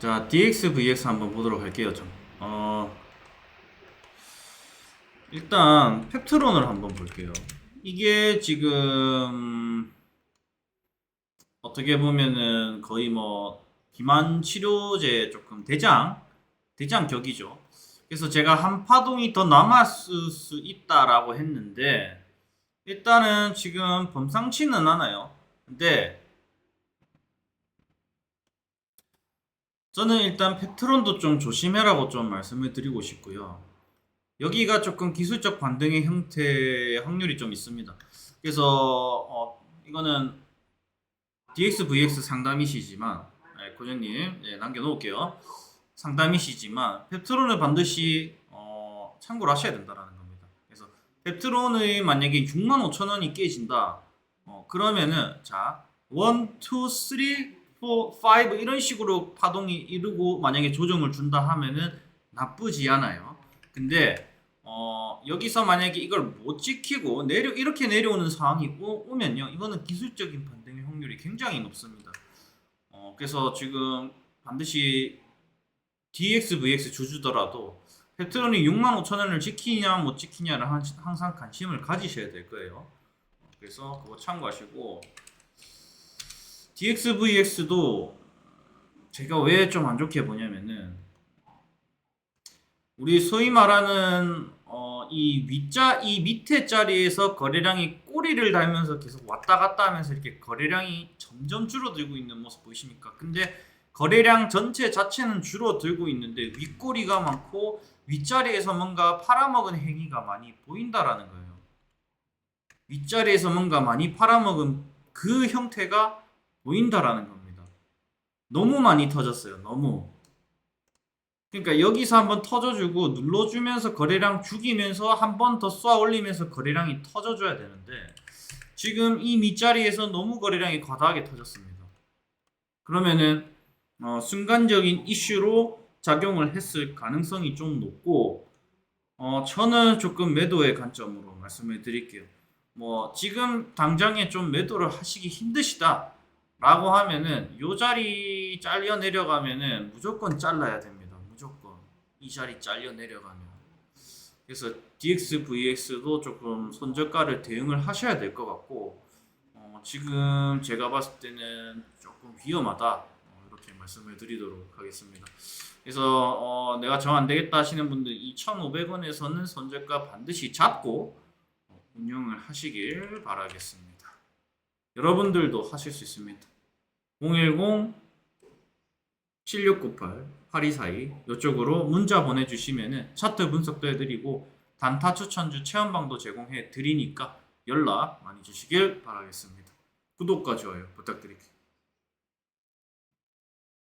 자, DX VX 한번 보도록 할게요, 좀. 어, 일단 펩트론을 한번 볼게요. 이게 지금 어떻게 보면은 거의 뭐 비만 치료제 조금 대장 대장 격이죠. 그래서 제가 한 파동이 더 남았을 수 있다라고 했는데 일단은 지금 범상치는 않아요. 근데 저는 일단 페트론도 좀 조심해라고 좀 말씀을 드리고 싶고요. 여기가 조금 기술적 반등의 형태의 확률이 좀 있습니다. 그래서 어, 이거는 DX, VX 상담이시지만 네, 고객님 예, 남겨놓을게요. 상담이시지만 펩트론을 반드시 어, 참고를 하셔야 된다라는 겁니다. 그래서 펩트론의 만약에 65,000원이 깨진다. 어, 그러면은 자 1, 2, 3, 4, 5 이런 식으로 파동이 이루고 만약에 조정을 준다 하면은 나쁘지 않아요. 근데 어, 여기서 만약에 이걸 못 지키고 내려 이렇게 내려오는 상황이 오, 오면요, 이거는 기술적인 반등의 확률이 굉장히 높습니다. 어, 그래서 지금 반드시 DX, VX 주주더라도 페트론이 65,000원을 지키냐 못 지키냐를 한- 항상 관심을 가지셔야 될 거예요. 그래서 그거 참고하시고 DX, VX도 제가 왜 좀 안 좋게 보냐면은 우리 소위 말하는 어, 이 윗자 이 밑에 자리에서 거래량이 꼬리를 달면서 계속 왔다 갔다 하면서 이렇게 거래량이 점점 줄어들고 있는 모습 보이십니까? 근데 거래량 전체 자체는 줄어들고 있는데 윗꼬리가 많고 윗자리에서 뭔가 팔아먹은 행위가 많이 보인다라는 거예요. 윗자리에서 뭔가 많이 팔아먹은 그 형태가 보인다라는 겁니다. 너무 많이 터졌어요. 너무. 그러니까 여기서 한번 터져주고 눌러주면서 거래량 죽이면서 한 번 더 쏘아 올리면서 거래량이 터져줘야 되는데 지금 이 밑자리에서 너무 거래량이 과다하게 터졌습니다. 그러면은 어, 순간적인 이슈로 작용을 했을 가능성이 좀 높고 어, 저는 조금 매도의 관점으로 말씀을 드릴게요. 뭐 지금 당장에 좀 매도를 하시기 힘드시다 라고 하면은 요 자리 잘려 내려가면은 무조건 잘라야 됩니다. 무조건 이 자리 잘려 내려가면 그래서 DX, VX도 조금 손절가를 대응을 하셔야 될 것 같고 어, 지금 제가 봤을 때는 조금 위험하다 어, 이렇게 말씀을 드리도록 하겠습니다. 그래서 어, 내가 정 안 되겠다 하시는 분들 2,500원에서는 손절가 반드시 잡고 어, 운영을 하시길 바라겠습니다. 여러분들도 하실 수 있습니다. 010 7698 8242 이쪽으로 문자 보내주시면은 차트 분석도 해드리고 단타 추천주 체험방도 제공해 드리니까 연락 많이 주시길 바라겠습니다. 구독과 좋아요 부탁드릴게요.